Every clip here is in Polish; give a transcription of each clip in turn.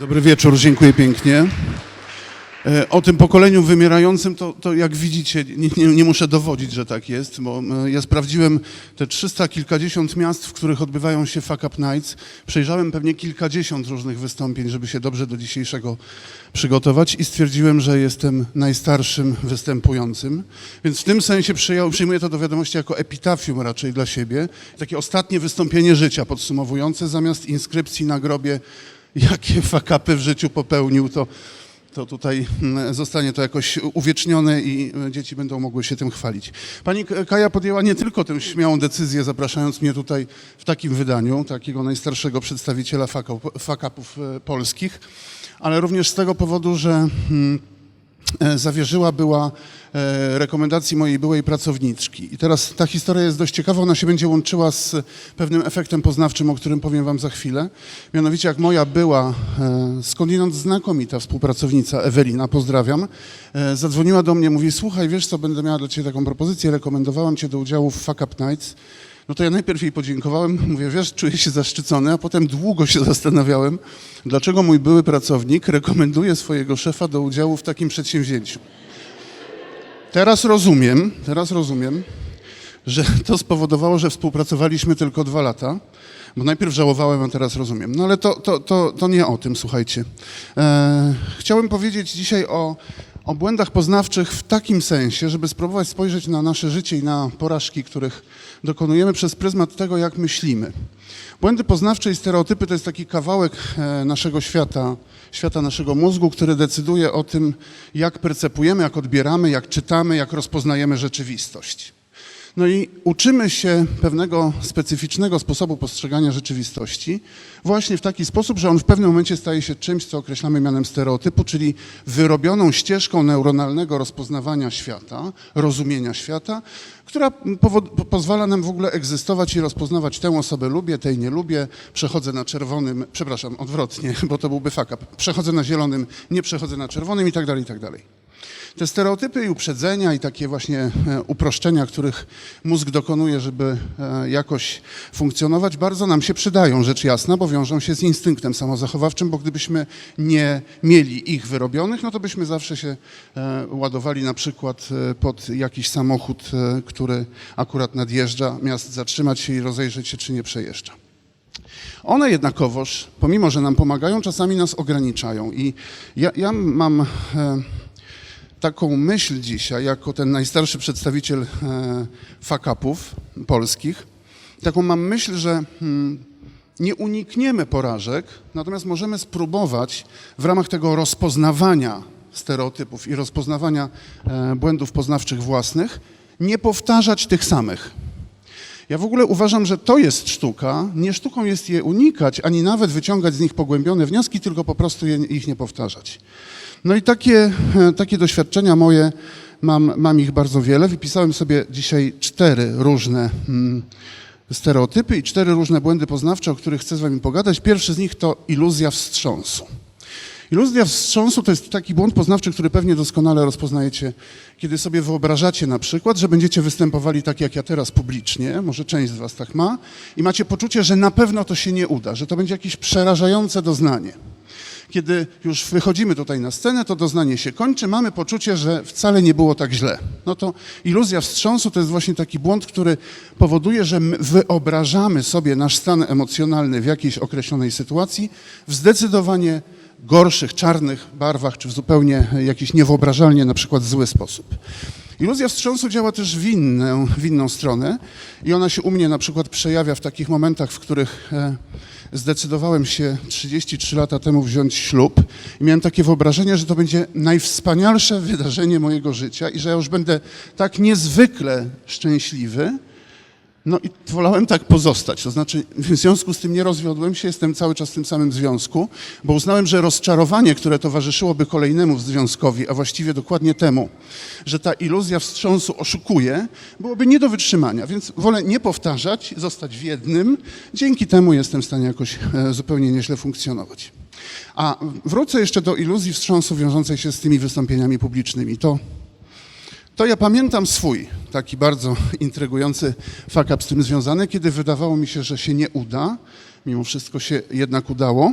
Dobry wieczór, dziękuję pięknie. E, O tym pokoleniu wymierającym, to, to jak widzicie, nie, nie, nie muszę dowodzić, że tak jest, bo e, ja sprawdziłem te 300 kilkadziesiąt miast, w których odbywają się Fuck Up Nights. Przejrzałem pewnie kilkadziesiąt różnych wystąpień, żeby się dobrze do dzisiejszego przygotować i stwierdziłem, że jestem najstarszym występującym. Więc w tym sensie przyjął, przyjmuję to do wiadomości jako epitafium raczej dla siebie. Takie ostatnie wystąpienie życia podsumowujące, zamiast inskrypcji na grobie, jakie fakapy w życiu popełnił, to to tutaj mm, zostanie to jakoś uwiecznione i e, dzieci będą mogły się tym chwalić. Pani Kaja podjęła nie tylko tę śmiałą decyzję, zapraszając mnie tutaj w takim wydaniu, takiego najstarszego przedstawiciela fuck-upów e, polskich, ale również z tego powodu, że mm, e, zawierzyła była e, rekomendacji mojej byłej pracowniczki. I teraz ta historia jest dość ciekawa, ona się będzie łączyła z pewnym efektem poznawczym, o którym powiem wam za chwilę. Mianowicie jak moja była e, skądinąd znakomita współpracownica Ewelina, pozdrawiam, e, zadzwoniła do mnie, mówi, słuchaj, wiesz co, będę miała dla ciebie taką propozycję, rekomendowałam cię do udziału w Fuck Up Nights. No to ja najpierw jej podziękowałem, mówię, wiesz, czuję się zaszczycony, a potem długo się zastanawiałem, dlaczego mój były pracownik rekomenduje swojego szefa do udziału w takim przedsięwzięciu. Teraz rozumiem, teraz rozumiem, że to spowodowało, że współpracowaliśmy tylko dwa lata, bo najpierw żałowałem, a teraz rozumiem. No ale to, to, to, to nie o tym, słuchajcie. E, chciałem powiedzieć dzisiaj o, o błędach poznawczych w takim sensie, żeby spróbować spojrzeć na nasze życie i na porażki, których dokonujemy przez pryzmat tego, jak myślimy. Błędy poznawcze i stereotypy to jest taki kawałek e, naszego świata, świata naszego mózgu, który decyduje o tym, jak percepujemy, jak odbieramy, jak czytamy, jak rozpoznajemy rzeczywistość. No i uczymy się pewnego specyficznego sposobu postrzegania rzeczywistości właśnie w taki sposób, że on w pewnym momencie staje się czymś, co określamy mianem stereotypu, czyli wyrobioną ścieżką neuronalnego rozpoznawania świata, rozumienia świata, która pozwala nam w ogóle egzystować i rozpoznawać tę osobę lubię, tej nie lubię, przechodzę na czerwonym, przepraszam, odwrotnie, bo to byłby fuck up, przechodzę na zielonym, nie przechodzę na czerwonym i tak dalej, i tak dalej. Te stereotypy i uprzedzenia i takie właśnie e, uproszczenia, których mózg dokonuje, żeby e, jakoś funkcjonować, bardzo nam się przydają, rzecz jasna, bo wiążą się z instynktem samozachowawczym, bo gdybyśmy nie mieli ich wyrobionych, no to byśmy zawsze się e, ładowali na przykład pod jakiś samochód, który akurat nadjeżdża, miast zatrzymać się i rozejrzeć się, czy nie przejeżdża. One jednakowoż, pomimo że nam pomagają, czasami nas ograniczają. I ja, ja mam taką myśl dzisiaj, jako ten najstarszy przedstawiciel e, fakapów polskich, taką mam myśl, że hmm, nie unikniemy porażek, natomiast możemy spróbować w ramach tego rozpoznawania stereotypów i rozpoznawania e, błędów poznawczych własnych nie powtarzać tych samych. Ja w ogóle uważam, że to jest sztuka. Nie sztuką jest je unikać, ani nawet wyciągać z nich pogłębione wnioski, tylko po prostu je, ich nie powtarzać. No i takie, e, takie doświadczenia moje, mam, mam ich bardzo wiele. Wypisałem sobie dzisiaj cztery różne mm, stereotypy i cztery różne błędy poznawcze, o których chcę z wami pogadać. Pierwszy z nich to iluzja wstrząsu. Iluzja wstrząsu to jest taki błąd poznawczy, który pewnie doskonale rozpoznajecie, kiedy sobie wyobrażacie na przykład, że będziecie występowali tak jak ja teraz publicznie, może część z was tak ma, i macie poczucie, że na pewno to się nie uda, że to będzie jakieś przerażające doznanie. Kiedy już wychodzimy tutaj na scenę, to doznanie się kończy, mamy poczucie, że wcale nie było tak źle. No to iluzja wstrząsu to jest właśnie taki błąd, który powoduje, że my wyobrażamy sobie nasz stan emocjonalny w jakiejś określonej sytuacji w zdecydowanie gorszych, czarnych barwach, czy w zupełnie jakiś niewyobrażalnie na przykład zły sposób. Iluzja wstrząsu działa też w inną, w inną stronę i ona się u mnie na przykład przejawia w takich momentach, w których e, zdecydowałem się 33 lata temu wziąć ślub i miałem takie wyobrażenie, że to będzie najwspanialsze wydarzenie mojego życia i że ja już będę tak niezwykle szczęśliwy, no i wolałem tak pozostać. To znaczy, w związku z tym nie rozwiodłem się, jestem cały czas w tym samym związku, bo uznałem, że rozczarowanie, które towarzyszyłoby kolejnemu związkowi, a właściwie dokładnie temu, że ta iluzja wstrząsu oszukuje, byłoby nie do wytrzymania. Więc wolę nie powtarzać, zostać w jednym. Dzięki temu jestem w stanie jakoś e, zupełnie nieźle funkcjonować. A wrócę jeszcze do iluzji wstrząsu wiążącej się z tymi wystąpieniami publicznymi. To to ja pamiętam swój taki bardzo intrygujący fuck up z tym związany, kiedy wydawało mi się, że się nie uda. Mimo wszystko się jednak udało.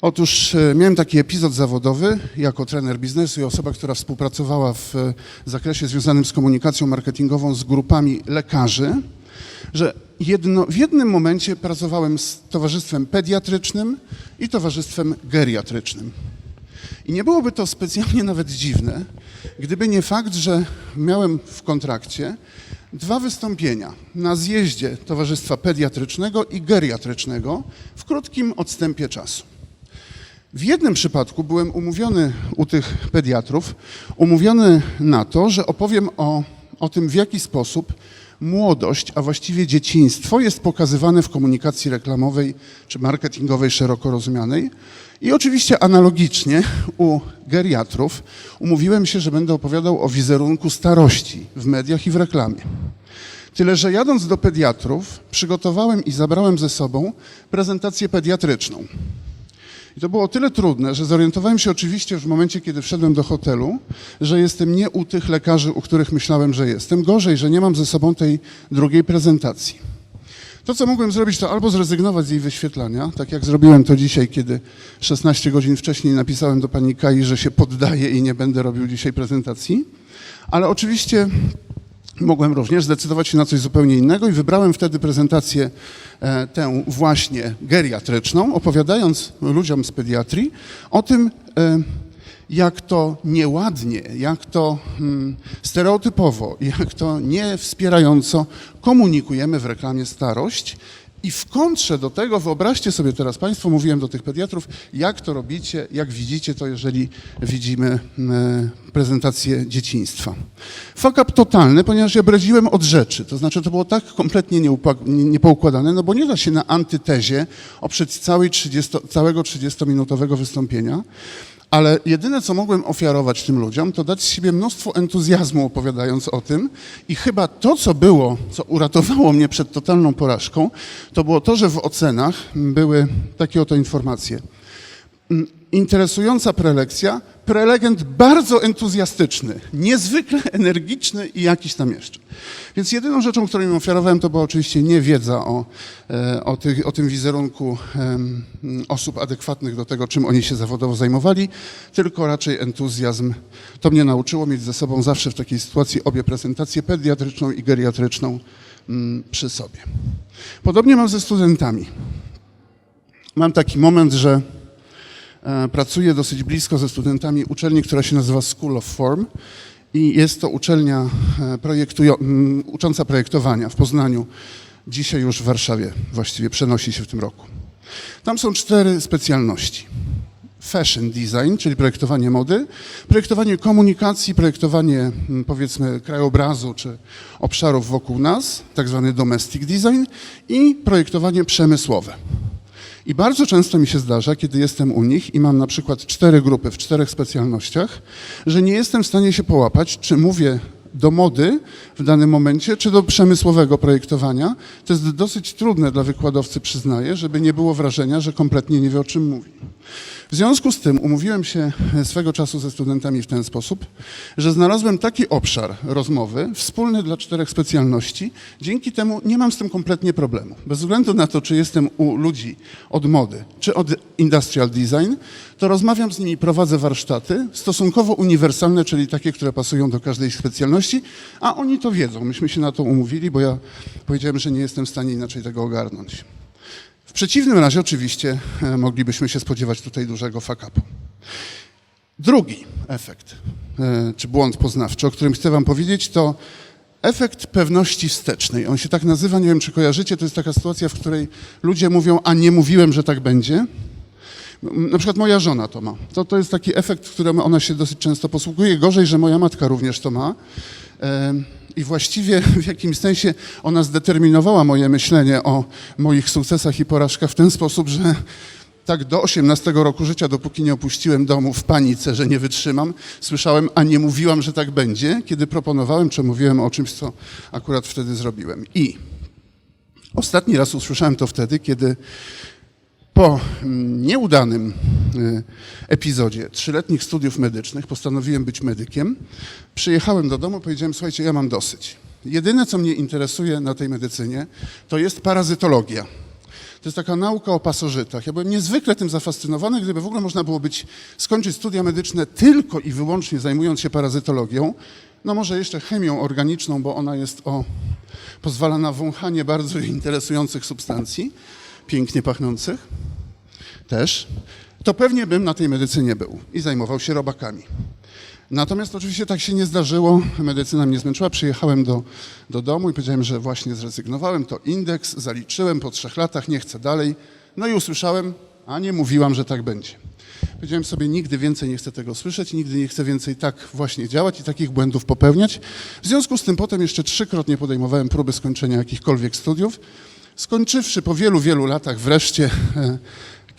Otóż e, miałem taki epizod zawodowy jako trener biznesu i osoba, która współpracowała w e, zakresie związanym z komunikacją marketingową z grupami lekarzy, że jedno, w jednym momencie pracowałem z towarzystwem pediatrycznym i towarzystwem geriatrycznym. I nie byłoby to specjalnie nawet dziwne, gdyby nie fakt, że miałem w kontrakcie dwa wystąpienia na zjeździe Towarzystwa Pediatrycznego i Geriatrycznego w krótkim odstępie czasu. W jednym przypadku byłem umówiony u tych pediatrów, umówiony na to, że opowiem o, o tym, w jaki sposób młodość, a właściwie dzieciństwo jest pokazywane w komunikacji reklamowej czy marketingowej szeroko rozumianej. I oczywiście analogicznie u geriatrów umówiłem się, że będę opowiadał o wizerunku starości w mediach i w reklamie. Tyle, że jadąc do pediatrów, przygotowałem i zabrałem ze sobą prezentację pediatryczną. I to było o tyle trudne, że zorientowałem się oczywiście w momencie, kiedy wszedłem do hotelu, że jestem nie u tych lekarzy, u których myślałem, że jestem. Gorzej, że nie mam ze sobą tej drugiej prezentacji. To, co mogłem zrobić, to albo zrezygnować z jej wyświetlania, tak jak zrobiłem to dzisiaj, kiedy 16 godzin wcześniej napisałem do pani Kai, że się poddaję i nie będę robił dzisiaj prezentacji, ale oczywiście mogłem również zdecydować się na coś zupełnie innego i wybrałem wtedy prezentację e, tę właśnie geriatryczną, opowiadając ludziom z pediatrii o tym, e, jak to nieładnie, jak to hmm, stereotypowo, jak to niewspierająco komunikujemy w reklamie starość. I w kontrze do tego, wyobraźcie sobie teraz Państwo, mówiłem do tych pediatrów, jak to robicie, jak widzicie to, jeżeli widzimy e, prezentację dzieciństwa. Fuck up totalny, ponieważ ja bredziłem od rzeczy, to znaczy to było tak kompletnie niepoukładane, no bo nie da się na antytezie oprzeć całej 30, całego 30-minutowego wystąpienia, ale jedyne, co mogłem ofiarować tym ludziom, to dać z siebie mnóstwo entuzjazmu opowiadając o tym. I chyba to, co było, co uratowało mnie przed totalną porażką, to było to, że w ocenach były takie oto informacje. Interesująca prelekcja, prelegent bardzo entuzjastyczny, niezwykle energiczny i jakiś tam jeszcze. Więc jedyną rzeczą, którą im ofiarowałem, to była oczywiście nie wiedza o, e, o, tych, o tym wizerunku osób adekwatnych do tego, czym oni się zawodowo zajmowali, tylko raczej entuzjazm. To mnie nauczyło mieć ze sobą zawsze w takiej sytuacji obie prezentacje, pediatryczną i geriatryczną przy sobie. Podobnie mam ze studentami. Mam taki moment, że pracuję dosyć blisko ze studentami uczelni, która się nazywa School of Form i jest to uczelnia e, ucząca projektowania w Poznaniu, dzisiaj już w Warszawie właściwie przenosi się w tym roku. Tam są cztery specjalności. Fashion design, czyli projektowanie mody, projektowanie komunikacji, projektowanie powiedzmy krajobrazu czy obszarów wokół nas, tak zwany domestic design i projektowanie przemysłowe. I bardzo często mi się zdarza, kiedy jestem u nich i mam na przykład cztery grupy w czterech specjalnościach, że nie jestem w stanie się połapać, czy mówię do mody w danym momencie, czy do przemysłowego projektowania. To jest dosyć trudne dla wykładowcy, przyznaję, żeby nie było wrażenia, że kompletnie nie wie o czym mówi. W związku z tym umówiłem się swego czasu ze studentami w ten sposób, że znalazłem taki obszar rozmowy, wspólny dla czterech specjalności. Dzięki temu nie mam z tym kompletnie problemu. Bez względu na to, czy jestem u ludzi od mody, czy od industrial design, to rozmawiam z nimi, prowadzę warsztaty stosunkowo uniwersalne, czyli takie, które pasują do każdej specjalności, a oni to wiedzą. Myśmy się na to umówili, bo ja powiedziałem, że nie jestem w stanie inaczej tego ogarnąć. W przeciwnym razie oczywiście e, moglibyśmy się spodziewać tutaj dużego fuck-upu. Drugi efekt, e, czy błąd poznawczy, o którym chcę wam powiedzieć, to efekt pewności wstecznej. On się tak nazywa, nie wiem czy kojarzycie, to jest taka sytuacja, w której ludzie mówią, a nie mówiłem, że tak będzie. Na przykład moja żona to ma. To, to jest taki efekt, którym ona się dosyć często posługuje. Gorzej, że moja matka również to ma. I właściwie w jakimś sensie ona zdeterminowała moje myślenie o moich sukcesach i porażkach w ten sposób, że tak do 18 roku życia, dopóki nie opuściłem domu w panice, że nie wytrzymam, słyszałem, a nie mówiłam, że tak będzie, kiedy proponowałem, czy mówiłem o czymś, co akurat wtedy zrobiłem. I ostatni raz usłyszałem to wtedy, kiedy po mm, nieudanym epizodzie trzyletnich studiów medycznych postanowiłem być medykiem. Przyjechałem do domu, powiedziałem, słuchajcie, ja mam dosyć. Jedyne, co mnie interesuje na tej medycynie, to jest parazytologia. To jest taka nauka o pasożytach. Ja byłem niezwykle tym zafascynowany, gdyby w ogóle można było być, skończyć studia medyczne tylko i wyłącznie zajmując się parazytologią, no może jeszcze chemią organiczną, bo ona jest o, pozwala na wąchanie bardzo interesujących substancji, pięknie pachnących też, to pewnie bym na tej medycynie był i zajmował się robakami. Natomiast oczywiście tak się nie zdarzyło, medycyna mnie zmęczyła, przyjechałem do, do domu i powiedziałem, że właśnie zrezygnowałem, to indeks, zaliczyłem po trzech latach, nie chcę dalej. No i usłyszałem, a nie mówiłam, że tak będzie. Powiedziałem sobie, nigdy więcej nie chcę tego słyszeć, nigdy nie chcę więcej tak właśnie działać i takich błędów popełniać. W związku z tym potem jeszcze trzykrotnie podejmowałem próby skończenia jakichkolwiek studiów, skończywszy po wielu, wielu latach wreszcie e,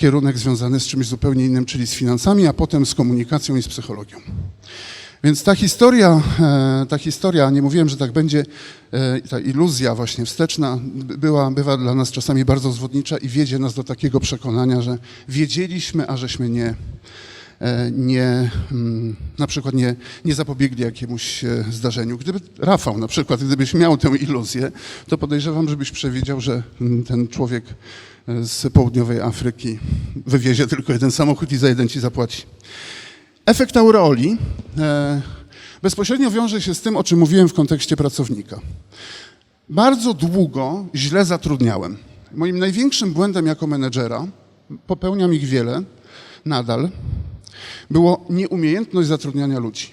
kierunek związany z czymś zupełnie innym, czyli z finansami, a potem z komunikacją i z psychologią. Więc ta historia, e, ta historia, nie mówiłem, że tak będzie, e, ta iluzja właśnie wsteczna by- była, bywa dla nas czasami bardzo zwodnicza i wiedzie nas do takiego przekonania, że wiedzieliśmy, a żeśmy nie, nie, mm, na przykład nie, nie zapobiegli jakiemuś e, zdarzeniu. Gdyby Rafał na przykład, gdybyś miał tę iluzję, to podejrzewam, żebyś przewidział, że mm, ten człowiek e, z południowej Afryki wywiezie tylko jeden samochód i za jeden ci zapłaci. Efekt aureoli e, bezpośrednio wiąże się z tym, o czym mówiłem w kontekście pracownika. Bardzo długo źle zatrudniałem. Moim największym błędem jako menedżera, popełniam ich wiele, nadal, było nieumiejętność zatrudniania ludzi.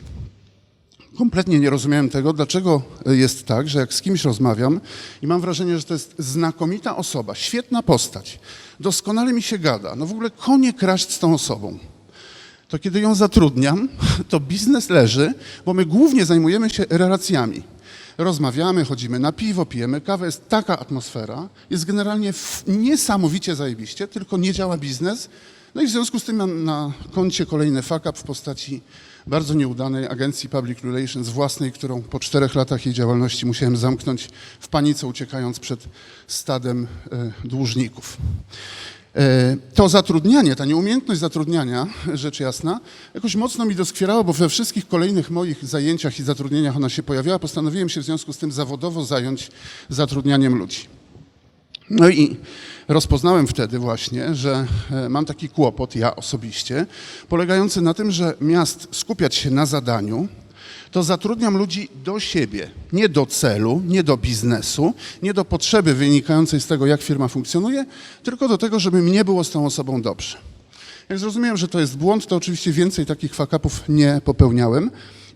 Kompletnie nie rozumiałem tego, dlaczego jest tak, że jak z kimś rozmawiam i mam wrażenie, że to jest znakomita osoba, świetna postać, doskonale mi się gada, no w ogóle konie kraść z tą osobą to kiedy ją zatrudniam, to biznes leży, bo my głównie zajmujemy się relacjami. Rozmawiamy, chodzimy na piwo, pijemy kawę, jest taka atmosfera, jest generalnie niesamowicie zajebiście, tylko nie działa biznes. No i w związku z tym mam na koncie kolejny fuck up w postaci bardzo nieudanej agencji Public Relations własnej, którą po czterech latach jej działalności musiałem zamknąć w panice, uciekając przed stadem e, dłużników. E, To zatrudnianie, ta nieumiejętność zatrudniania, rzecz jasna, jakoś mocno mi doskwierało, bo we wszystkich kolejnych moich zajęciach i zatrudnieniach ona się pojawiała. Postanowiłem się w związku z tym zawodowo zająć zatrudnianiem ludzi. No i rozpoznałem wtedy właśnie, że e, mam taki kłopot, ja osobiście, polegający na tym, że miast skupiać się na zadaniu, to zatrudniam ludzi do siebie, nie do celu, nie do biznesu, nie do potrzeby wynikającej z tego, jak firma funkcjonuje, tylko do tego, żeby mnie było z tą osobą dobrze. Jak zrozumiałem, że to jest błąd, to oczywiście więcej takich fakapów nie popełniałem.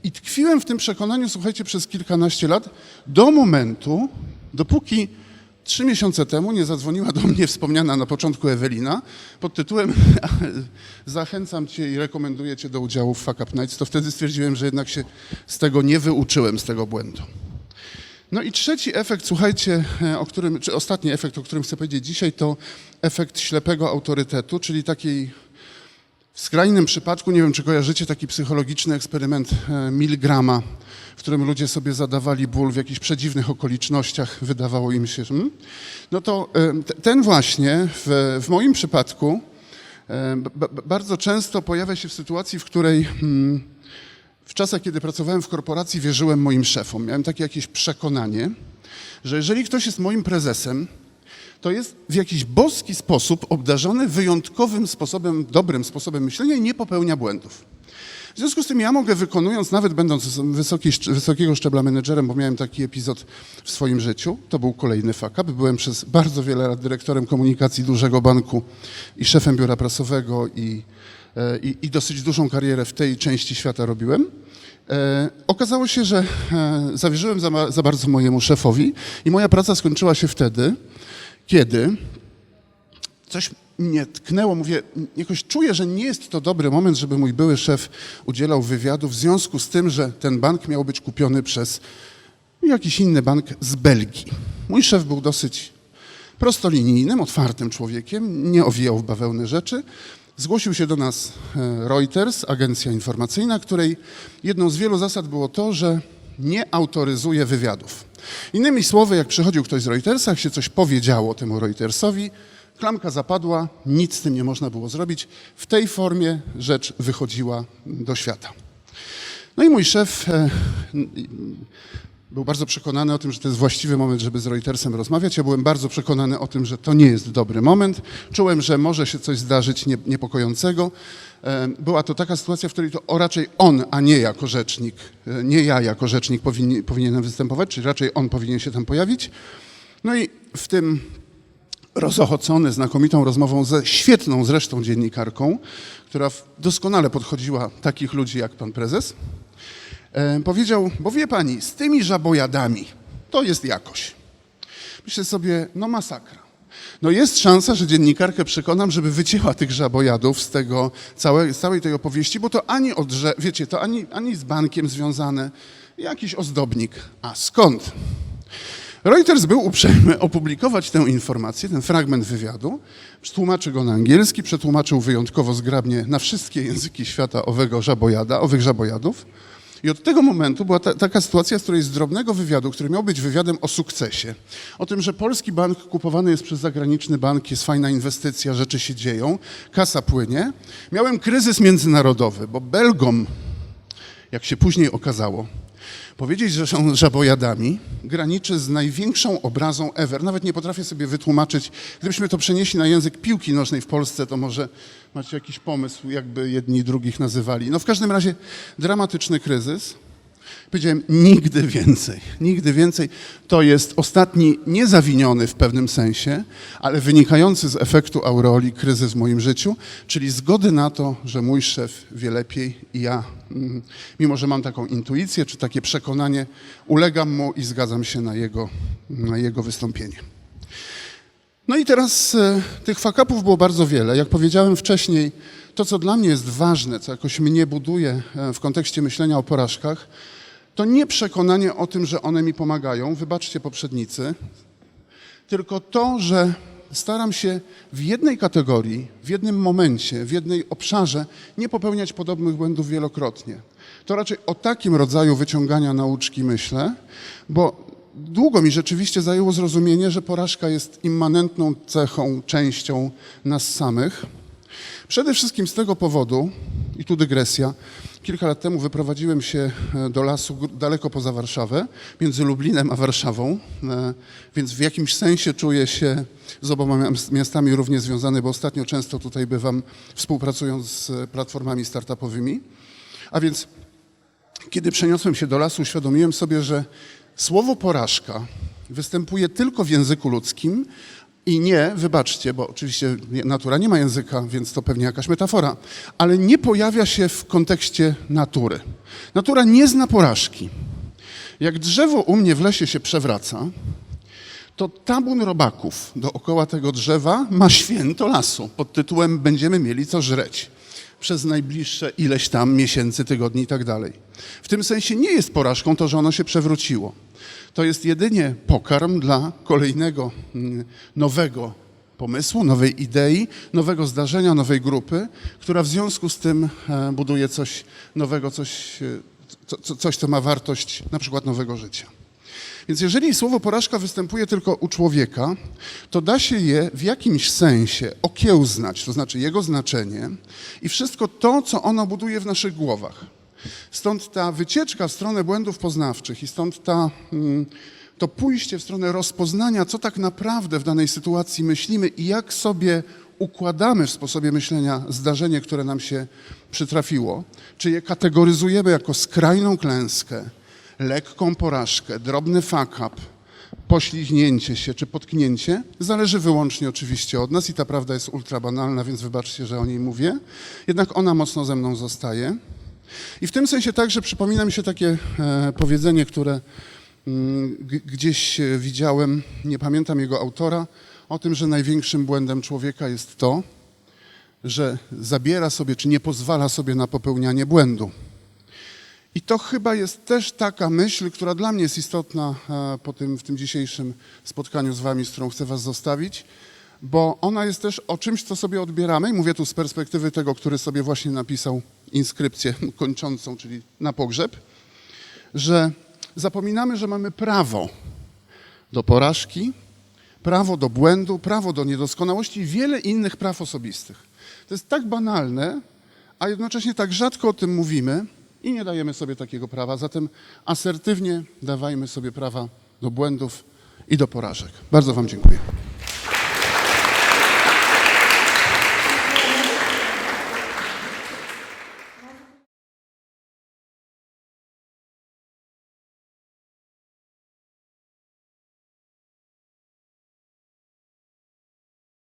I tkwiłem w tym przekonaniu, słuchajcie, przez kilkanaście lat, do momentu, dopóki trzy miesiące temu nie zadzwoniła do mnie wspomniana na początku Ewelina pod tytułem Zachęcam cię i rekomenduję cię do udziału w Fuck Up Nights. To wtedy stwierdziłem, że jednak się z tego nie wyuczyłem, z tego błędu. No i trzeci efekt, słuchajcie, o którym, czy ostatni efekt, o którym chcę powiedzieć dzisiaj, to efekt ślepego autorytetu, czyli takiej w skrajnym przypadku, nie wiem czy kojarzycie taki psychologiczny eksperyment e, Milgrama, w którym ludzie sobie zadawali ból w jakichś przedziwnych okolicznościach, wydawało im się, że... mm, No to e, ten właśnie w, w moim przypadku e, bardzo często pojawia się w sytuacji, w której mm, w czasach, kiedy pracowałem w korporacji, wierzyłem moim szefom. Miałem takie jakieś przekonanie, że jeżeli ktoś jest moim prezesem, to jest w jakiś boski sposób obdarzony wyjątkowym sposobem, dobrym sposobem myślenia i nie popełnia błędów. W związku z tym ja mogę wykonując, nawet będąc wysokiej, szcz- wysokiego szczebla menedżerem, bo miałem taki epizod w swoim życiu, to był kolejny fuck up. Byłem przez bardzo wiele lat dyrektorem komunikacji dużego banku i szefem biura prasowego i, e, i, i dosyć dużą karierę w tej części świata robiłem. E, okazało się, że e, zawierzyłem za, za bardzo mojemu szefowi i moja praca skończyła się wtedy, kiedy coś mnie tknęło, mówię, jakoś czuję, że nie jest to dobry moment, żeby mój były szef udzielał wywiadu w związku z tym, że ten bank miał być kupiony przez jakiś inny bank z Belgii. Mój szef był dosyć prostolinijnym, otwartym człowiekiem, nie owijał w bawełny rzeczy. Zgłosił się do nas e, Reuters, agencja informacyjna, której jedną z wielu zasad było to, że nie autoryzuje wywiadów. Innymi słowy, jak przychodził ktoś z Reutersa, jak się coś powiedziało temu Reutersowi, klamka zapadła, nic z tym nie można było zrobić. W tej formie rzecz wychodziła do świata. No i mój szef e, był bardzo przekonany o tym, że to jest właściwy moment, żeby z Reutersem rozmawiać. Ja byłem bardzo przekonany o tym, że to nie jest dobry moment. Czułem, że może się coś zdarzyć nie, niepokojącego. E, Była to taka sytuacja, w której to o raczej on, a nie jako rzecznik, e, nie ja jako rzecznik powinni, powinienem występować, czyli raczej on powinien się tam pojawić. No i w tym rozochocony znakomitą rozmową ze świetną zresztą dziennikarką, która doskonale podchodziła takich ludzi jak pan prezes, powiedział, bo wie pani, z tymi żabojadami to jest jakoś. Myślę sobie, no masakra. No jest szansa, że dziennikarkę przekonam, żeby wycięła tych żabojadów z, tego, całej, całej tej opowieści, bo to ani od, wiecie, to ani, ani z bankiem związane, jakiś ozdobnik. A skąd? Reuters był uprzejmy opublikować tę informację, ten fragment wywiadu, przetłumaczy go na angielski, przetłumaczył wyjątkowo zgrabnie na wszystkie języki świata owego żabojada, owych żabojadów. I od tego momentu była ta, taka sytuacja, z której z drobnego wywiadu, który miał być wywiadem o sukcesie, o tym, że polski bank kupowany jest przez zagraniczny bank, jest fajna inwestycja, rzeczy się dzieją, kasa płynie, miałem kryzys międzynarodowy, bo Belgom jak się później okazało, powiedzieć, że są żabojadami, graniczy z największą obrazą ever. Nawet nie potrafię sobie wytłumaczyć. Gdybyśmy to przenieśli na język piłki nożnej w Polsce, to może macie jakiś pomysł, jakby jedni drugich nazywali. No w każdym razie dramatyczny kryzys. Powiedziałem, nigdy więcej, nigdy więcej. To jest ostatni, niezawiniony w pewnym sensie, ale wynikający z efektu aureoli kryzys w moim życiu, czyli zgody na to, że mój szef wie lepiej i ja, mm, mimo że mam taką intuicję czy takie przekonanie, ulegam mu i zgadzam się na jego, na jego wystąpienie. No i teraz e, tych fakapów było bardzo wiele. Jak powiedziałem wcześniej, to co dla mnie jest ważne, co jakoś mnie buduje e, w kontekście myślenia o porażkach, to nie przekonanie o tym, że one mi pomagają, wybaczcie poprzednicy, tylko to, że staram się w jednej kategorii, w jednym momencie, w jednej obszarze nie popełniać podobnych błędów wielokrotnie. To raczej o takim rodzaju wyciągania nauczki myślę, bo długo mi rzeczywiście zajęło zrozumienie, że porażka jest immanentną cechą, częścią nas samych. Przede wszystkim z tego powodu, i tu dygresja, kilka lat temu wyprowadziłem się e, do lasu daleko poza Warszawę, między Lublinem a Warszawą, e, więc w jakimś sensie czuję się z oboma miast- miastami równie związany, bo ostatnio często tutaj bywam, współpracując z platformami startupowymi. A więc kiedy przeniosłem się do lasu, uświadomiłem sobie, że słowo porażka występuje tylko w języku ludzkim i nie, wybaczcie, bo oczywiście natura nie ma języka, więc to pewnie jakaś metafora, ale nie pojawia się w kontekście natury. Natura nie zna porażki. Jak drzewo u mnie w lesie się przewraca, to tabun robaków dookoła tego drzewa ma święto lasu pod tytułem Będziemy mieli co żreć przez najbliższe ileś tam miesięcy, tygodni i tak dalej. W tym sensie nie jest porażką to, że ono się przewróciło. To jest jedynie pokarm dla kolejnego mm, nowego pomysłu, nowej idei, nowego zdarzenia, nowej grupy, która w związku z tym e, buduje coś nowego, coś, e, co, co, coś, co ma wartość na przykład nowego życia. Więc jeżeli słowo porażka występuje tylko u człowieka, to da się je w jakimś sensie okiełznać, to znaczy jego znaczenie i wszystko to, co ono buduje w naszych głowach. Stąd ta wycieczka w stronę błędów poznawczych i stąd ta, mm, to pójście w stronę rozpoznania, co tak naprawdę w danej sytuacji myślimy i jak sobie układamy w sposobie myślenia zdarzenie, które nam się przytrafiło, czy je kategoryzujemy jako skrajną klęskę, lekką porażkę, drobny fuck up, pośliźnięcie się czy potknięcie, zależy wyłącznie oczywiście od nas i ta prawda jest ultra banalna, więc wybaczcie, że o niej mówię. Jednak ona mocno ze mną zostaje. I w tym sensie także przypomina mi się takie e, powiedzenie, które mm, gdzieś e, widziałem, nie pamiętam jego autora, o tym, że największym błędem człowieka jest to, że zabiera sobie czy nie pozwala sobie na popełnianie błędu. I to chyba jest też taka myśl, która dla mnie jest istotna e, po tym, w tym dzisiejszym spotkaniu z Wami, z którą chcę Was zostawić, bo ona jest też o czymś, co sobie odbieramy. I mówię tu z perspektywy tego, który sobie właśnie napisał inskrypcję kończącą, czyli na pogrzeb, że zapominamy, że mamy prawo do porażki, prawo do błędu, prawo do niedoskonałości i wiele innych praw osobistych. To jest tak banalne, a jednocześnie tak rzadko o tym mówimy, i nie dajemy sobie takiego prawa. Zatem asertywnie dawajmy sobie prawa do błędów i do porażek. Bardzo Wam dziękuję.